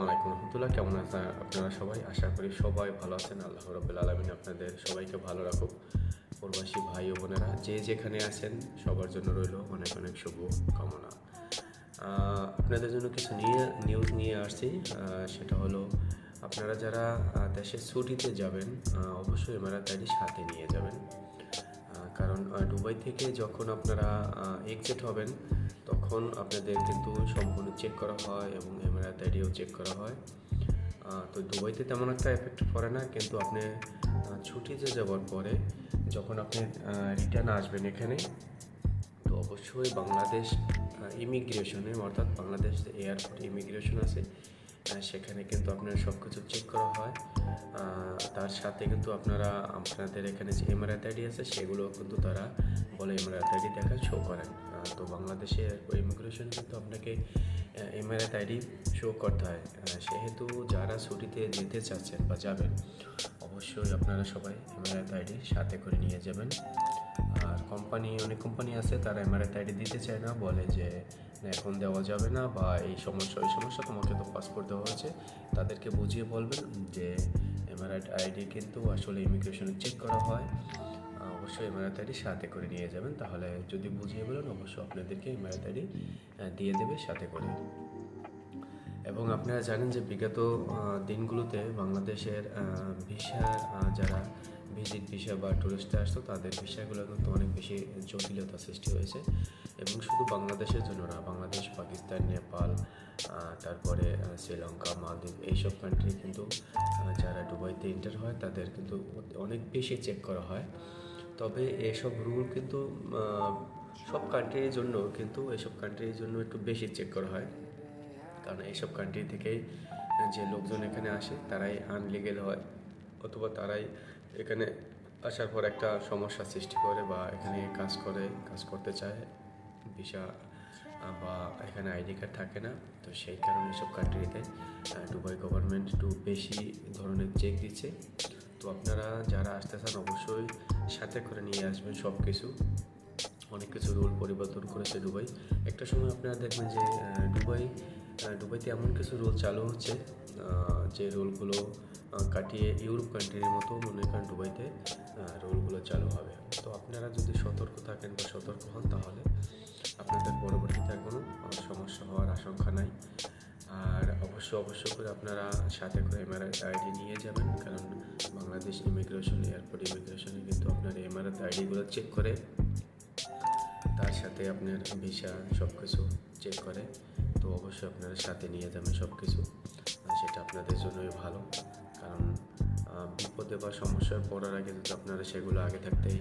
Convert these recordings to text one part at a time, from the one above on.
আসসালামাইকুম রহমতুল্লাহ, কেমন আছেন আপনারা সবাই? আশা করি সবাই ভালো আছেন। আল্লাহ রব্বুল আলমিন আপনাদের সবাইকে ভালো রাখুক। প্রবাসী ভাই ও বোনেরা, যে যেখানে আছেন, সবার জন্য রইল অনেক অনেক শুভ কামনা আপনাদের জন্য কিছু নিয়ে নিউজ নিয়ে আসছি। সেটা হলো, আপনারা যারা দেশের ছুটিতে যাবেন অবশ্যই এমারাত আইডি সাথে নিয়ে যাবেন। কারণ দুবাই থেকে যখন আপনারা এক্সিট হবেন, তখন আপনাদের কিন্তু সম্পূর্ণ চেক করা হয় এবং এমআরআই আইডিও চেক করা হয়। তো দুবাইতে তেমন একটা এফেক্ট পড়ে না, কিন্তু আপনি ছুটিতে যাওয়ার পরে যখন আপনি রিটার্ন আসবেন এখানে, তো অবশ্যই বাংলাদেশ ইমিগ্রেশনে অর্থাৎ বাংলাদেশ এয়ারপোর্ট ইমিগ্রেশন আছে সেখানে কিন্তু আপনার সব কিছু চেক করা হয়। তার সাথে কিন্তু আপনারা, আপনাদের এখানে যে এমআরআই আইডি আছে, সেগুলো কিন্তু তারা বলে এমআরআই আইডি দেখা শো করেন। তো বাংলাদেশে ইমিগ্রেশন কিন্তু আপনাকে এমআরআই আইডি শো করতে হয়। সেহেতু যারা ছুটিতে যেতে চাচ্ছেন বা যাবেন, অবশ্যই আপনারা সবাই এমআরআই আইডি সাথে করে নিয়ে যাবেন। আর কোম্পানি অনেক কোম্পানি আছে, তারা এমআরআই আইডি দিতে চায় না, বলে যে এখন দেওয়া যাবে না বা এই সমস্যা, ওই সমস্যা তোমাকে তো পাসপোর্ট দেওয়া হয়েছে। তাদেরকে বুঝিয়ে বলবেন যে এমআরআই আইডি কিন্তু আসলে ইমিগ্রেশনে চেক করা হয়। অবশ্যই এমআরআই আইডি সাথে করে নিয়ে যাবেন। তাহলে যদি বুঝিয়ে বলেন, অবশ্যই আপনাদেরকে এমআরআই আইডি দিয়ে দেবে সাথে করে। এবং আপনারা জানেন যে বিগত দিনগুলোতে বাংলাদেশের ভিসা যারা ভিজিট ভিসা বা টুরিস্টে আসতো, তাদের ভিসাগুলো কিন্তু অনেক বেশি জটিলতা সৃষ্টি হয়েছে। এবং শুধু বাংলাদেশের জন্য না, বাংলাদেশ, পাকিস্তান, নেপাল তারপরে শ্রীলঙ্কা, মালদ্বীপ, এইসব কান্ট্রি কিন্তু যারা দুবাইতে এন্টার হয়, তাদের কিন্তু অনেক বেশি চেক করা হয়। তবে এসব রুল কিন্তু সব কান্ট্রির জন্য কিন্তু এসব কান্ট্রির জন্য একটু বেশি চেক করা হয়। কারণ এইসব কান্ট্রি থেকেই যে লোকজন এখানে আসে, তারাই আনলিগেল হয়, অথবা তারাই এখানে আসার পর একটা সমস্যা সৃষ্টি করে বা এখানে কাজ করে, কাজ করতে চায়, ভিসা বা এখানে আইডি কার্ড থাকে না। তো সেই কারণে এসব কান্ট্রিতে দুবাই গভর্নমেন্ট একটু বেশি ধরনের চেক দিচ্ছে। তো আপনারা যারা আসতে চান অবশ্যই সাথে করে নিয়ে আসবেন সব কিছু অনেক কিছু রুল পরিবর্তন করেছে দুবাই একটা সময় আপনারা দেখবেন যে দুবাই দুবাইতে এমন কিছু রুল চালু হচ্ছে যে রুলগুলো কাটিয়ে ইউরোপ কান্ট্রির মতো মনে করেন দুবাইতে রুলগুলো চালু হবে। তো আপনারা যদি সতর্ক থাকেন বা সতর্ক হন তাহলে আপনাদের পরবর্তীতে কোনো সমস্যা হওয়ার আশঙ্কা নাই। আর অবশ্যই অবশ্যই করে আপনারা সাথে করে এমআরআই আইডি নিয়ে যাবেন, কারণ বাংলাদেশ ইমিগ্রেশন এয়ারপোর্ট ইমিগ্রেশনে কিন্তু আপনার এমআরআই আইডিগুলো চেক করে, তার সাথে আপনার ভিসা সব কিছু চেক করে। তো অবশ্যই আপনারা সাথে নিয়ে যাবেন সব কিছু সেটা আপনাদের জন্যই ভালো। কারণ বিপদে বা সমস্যায় পড়ার আগে যদি আপনারা সেগুলো আগে থাকতেই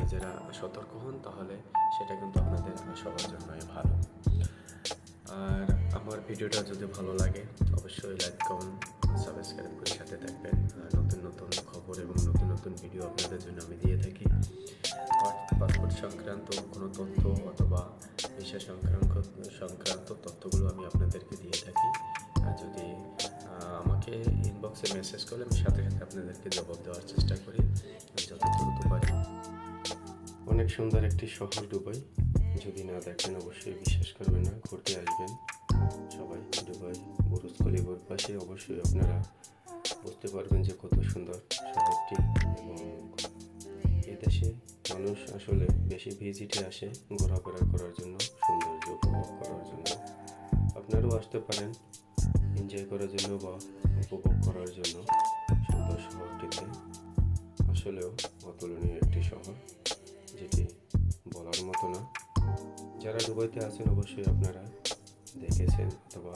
নিজেরা সতর্ক হন, তাহলে সেটা কিন্তু আপনাদের সবার জন্যই ভালো। আর আমার ভিডিওটা যদি ভালো লাগে, অবশ্যই লাইক, কমেন্ট, সাবস্ক্রাইব করে সাথে থাকবেন। নতুন নতুন খবর এবং নতুন নতুন ভিডিও আপনাদের জন্য আমি দিয়ে থাকি। পাসপোর্ট সংক্রান্ত কোনো তথ্য অথবা ভিসা সংক্রান্ত সংক্রান্ত তথ্যগুলো আমি আপনাদেরকে দিয়ে থাকি। ইনবক্সে মেসেজ করলে আমি সাথে সাথে আপনাদেরকে জবাব দেওয়ার চেষ্টা করি। যত দ্রুত পারি অনেক সুন্দর একটি শহর দুবাই। যদি না দেখেন, অবশ্যই বিশ্বাস করবেন না, ঘুরতে আসবেন। সবাই দুবাই, বুরুজ খলিফার পাশে অবশ্যই আপনারা বুঝতে পারবেন যে কত সুন্দর শহরটি এবং এদেশে মানুষ আসলে বেশি ভিজিটে আসে ঘোরাফেরা করার জন্য, সৌন্দর্য উপভোগ করার জন্য। আপনারাও আসতে পারেন। এনজয় করার জন্য বা উপভোগ করার জন্য সুন্দর শহরটিতে আসলেও অতুলনীয় একটি শহর, যেটি বলার মতো না। যারা দুবাইতে আছেন, অবশ্যই আপনারা দেখেছেন অথবা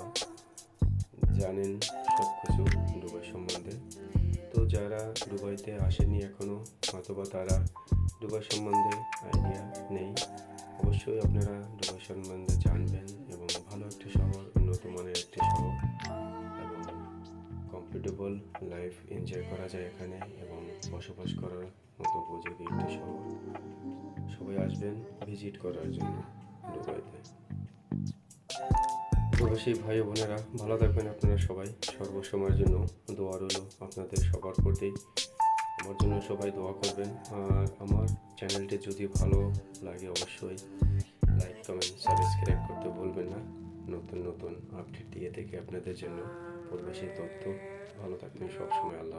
জানেন সব কিছু দুবাই সম্বন্ধে। তো যারা দুবাইতে আসেনি এখনও অথবা তারা দুবাই সম্বন্ধে আইডিয়া নেই, অবশ্যই আপনারা দুবাই সম্বন্ধে কমফোর্টেবল লাইফ এনজয় করা যায় এখানে এবং বসবাস করার মতো উপযোগী একটি শহর। সবাই আসবেন ভিজিট করার জন্য দুবাইতে। প্রবাসী ভাই বোনেরা, ভালো থাকবেন আপনারা সবাই। সর্বসময়ের জন্য দোয়া রইল আপনাদের সবার প্রতি। আমার জন্য সবাই দোয়া করবেন। আর আমার চ্যানেলটি যদি ভালো লাগে অবশ্যই লাইক কমেন্ট সাবস্ক্রাইব করতে ভুলবেন না। নতুন নতুন আপডেট দিয়ে থেকে আপনাদের জন্য পরিবেশের তথ্য। ভালো থাকবেন সবসময় আল্লাহ